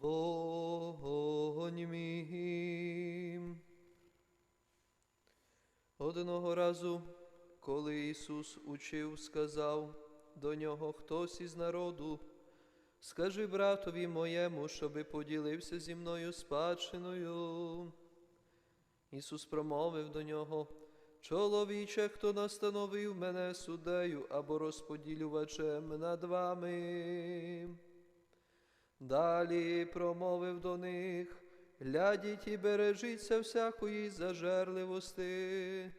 вогонь мій. Одного разу, коли Ісус учив, сказав до нього хтось із народу, скажи братові моєму, щоби поділився зі мною спадщиною. Ісус промовив до нього, чоловіче, хто настановив мене суддею або розподілювачем над вами. Далі промовив до них, глядіть і бережіться всякої зажерливости,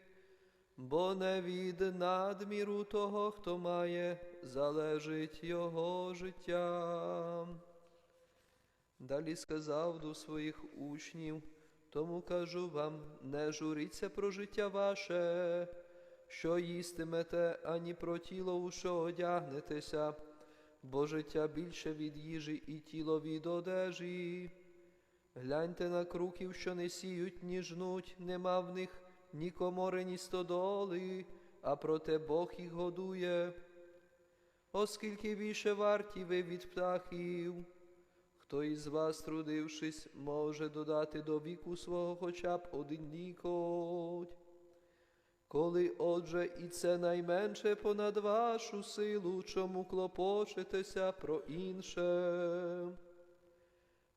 бо не від надміру того, хто має, залежить його життя. Далі сказав до своїх учнів, тому кажу вам, не журіться про життя ваше, що їстимете, ані про тіло, у що одягнетеся, бо життя більше від їжі і тіло від одежі. Гляньте на круків, що не сіють, ні жнуть, нема в них ні комори, ні стодоли, а проте Бог їх годує. Оскільки більше варті ви від птахів, хто із вас, трудившись, може додати до віку свого хоча б один лікоть. Коли, отже, і це найменше понад вашу силу, чому клопочетеся про інше.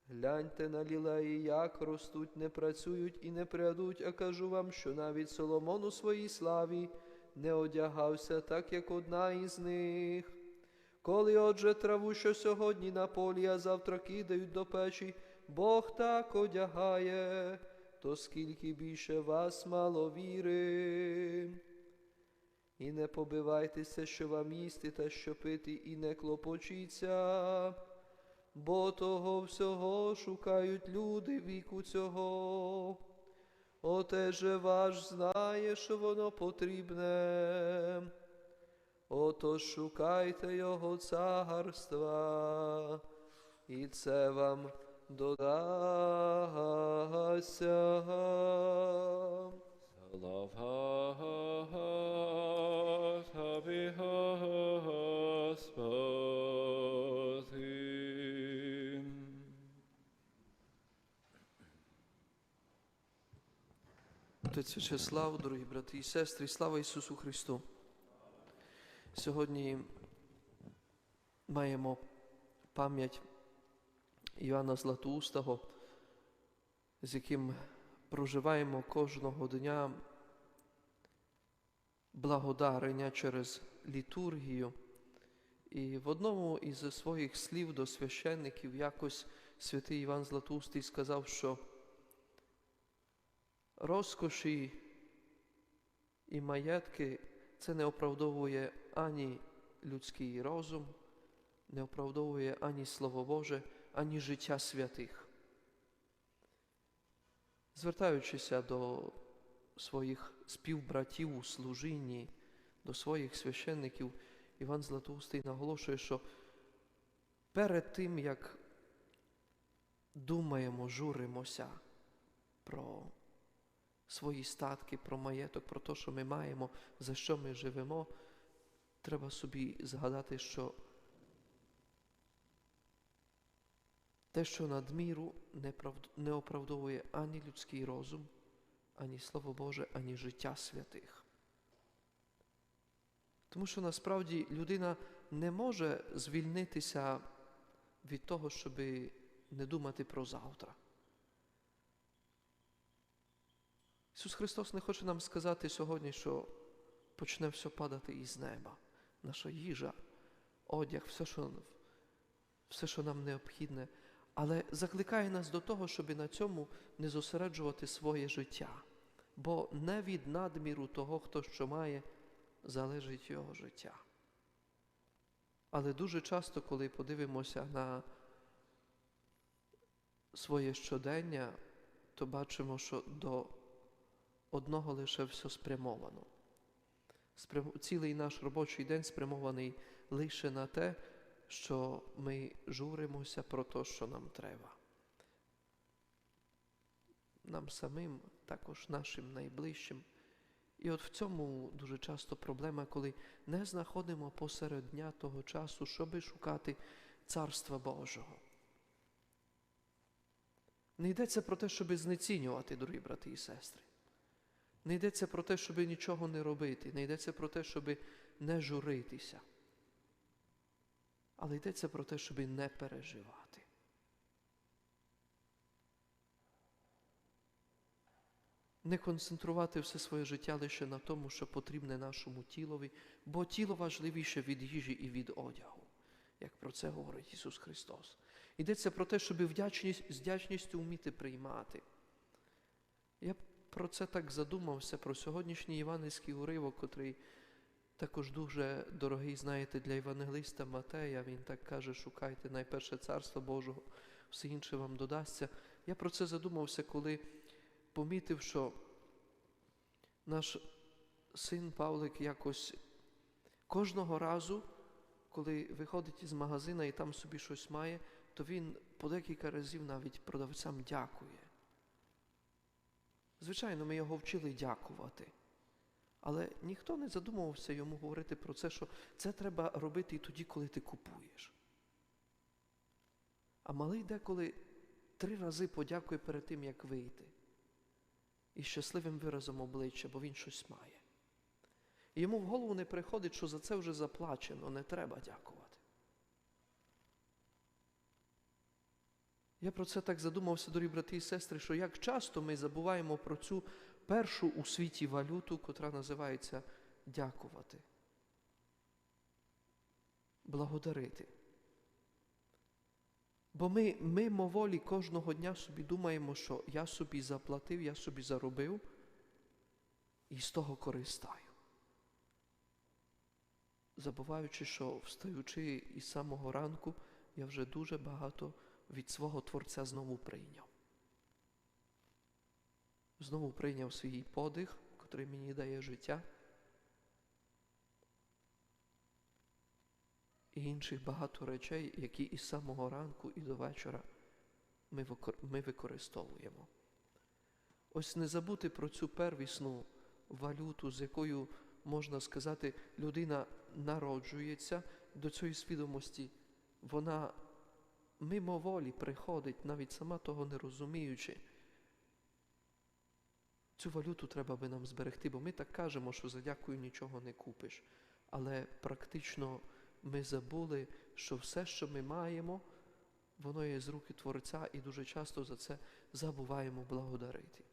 Гляньте на лілеї, як ростуть, не працюють і не прядуть, а кажу вам, що навіть Соломон у своїй славі не одягався так, як одна із них. Коли, отже, траву, що сьогодні на полі, а завтра кидають до печі, Бог так одягає, то скільки більше вас мало віри. І не побивайтеся, що вам їсти та що пити, і не клопочіться, бо того всього шукають люди віку цього. Оте же ваш знає, що воно потрібне. Отож шукайте Його царства, і це вам Love heart, happy him. Отець Вячеслав, дорогі брати і сестри, слава Ісусу Христу. Сьогодні маємо пам'ять Іоанна Златоустого, з яким проживаємо кожного дня благодарення через літургію. І в одному із своїх слів до священників якось святий Іван Златоустий сказав, що розкоші і маєтки це не оправдовує ані людський розум, не оправдовує ані Слово Боже, ані життя святих. Звертаючися до своїх співбратів у служінні, до своїх священників, Іван Златоустий наголошує, що перед тим, як думаємо, журимося про свої статки, про маєток, про те, що ми маємо, за що ми живемо, треба собі згадати, що те, що надміру не, оправдовує ані людський розум, ані Слово Боже, ані життя святих. Тому що насправді людина не може звільнитися від того, щоб не думати про завтра. Ісус Христос не хоче нам сказати сьогодні, що почне все падати із неба. Наша їжа, одяг, все, що, все, що нам необхідне, але закликає нас до того, щоб на цьому не зосереджувати своє життя. Бо не від надміру того, хто що має, залежить його життя. Але дуже часто, коли подивимося на своє щодення, то бачимо, що до одного лише все спрямовано. Цілий наш робочий день спрямований лише на те, що ми журимося про те, що нам треба. Нам самим, також нашим найближчим. І от в цьому дуже часто проблема, коли не знаходимо посеред дня того часу, щоби шукати Царства Божого. Не йдеться про те, щоб знецінювати, дорогі брати і сестри. Не йдеться про те, щоб нічого не робити, не йдеться про те, щоб не журитися. Але йдеться про те, щоб не переживати. Не концентрувати все своє життя лише на тому, що потрібне нашому тілові, бо тіло важливіше від їжі і від одягу, як про це говорить Ісус Христос. Йдеться про те, щоб вдячність, з вдячністю вміти приймати. Я про це так задумався, про сьогоднішній євангельський уривок, котрий також дуже дорогий, знаєте, для євангелиста Матея. Він так каже, шукайте найперше царство Божого, все інше вам додасться. Я про це задумався, коли помітив, що наш син Павлик якось кожного разу, коли виходить із магазина і там собі щось має, то він по декілька разів навіть продавцям дякує. Звичайно, ми його вчили дякувати. Але ніхто не задумувався йому говорити про це, що це треба робити і тоді, коли ти купуєш. А малий деколи три рази подякує перед тим, як вийти. І щасливим виразом обличчя, бо він щось має. І йому в голову не приходить, що за це вже заплачено, не треба дякувати. Я про це так задумався, дорогі брати і сестри, що як часто ми забуваємо про цю першу у світі валюту, котра називається дякувати, благодарити. Бо ми мимоволі кожного дня собі думаємо, що я собі заплатив, я собі заробив і з того користаю. Забуваючи, що встаючи із самого ранку, я вже дуже багато від свого Творця знову прийняв. Знову прийняв свій подих, котрий мені дає життя. І інших багато речей, які із самого ранку і до вечора ми, використовуємо. Ось не забути про цю первісну валюту, з якою, можна сказати, людина народжується до цієї свідомості, вона мимоволі приходить, навіть сама того не розуміючи. Цю валюту треба би нам зберегти, бо ми так кажемо, що за дякую нічого не купиш. Але практично ми забули, що все, що ми маємо, воно є з руки Творця, і дуже часто за це забуваємо благодарити.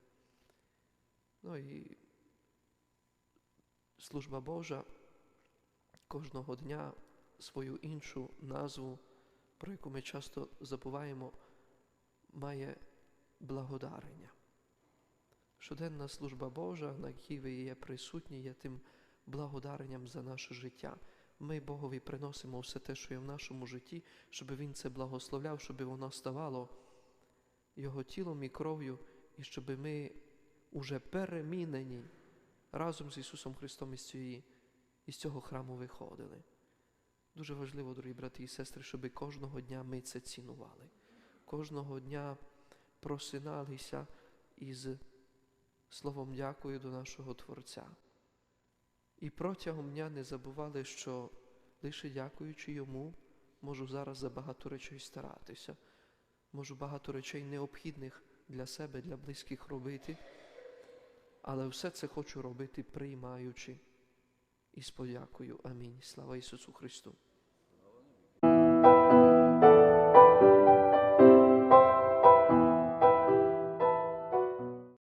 Ну і служба Божа кожного дня свою іншу назву, про яку ми часто забуваємо, має благодарення. Щоденна служба Божа, на якій ви є присутні, є тим благодаренням за наше життя. Ми Богові приносимо все те, що є в нашому житті, щоб Він це благословляв, щоб воно ставало Його тілом і кров'ю, і щоб ми уже перемінені разом з Ісусом Христом із, цієї, із цього храму виходили. Дуже важливо, дорогі брати і сестри, щоб кожного дня ми це цінували, кожного дня просиналися із словом дякую до нашого Творця. І протягом дня не забували, що лише дякуючи йому, можу зараз за багато речей старатися, можу багато речей необхідних для себе, для близьких робити, але все це хочу робити, приймаючи і з подякою. Амінь. Слава Ісусу Христу!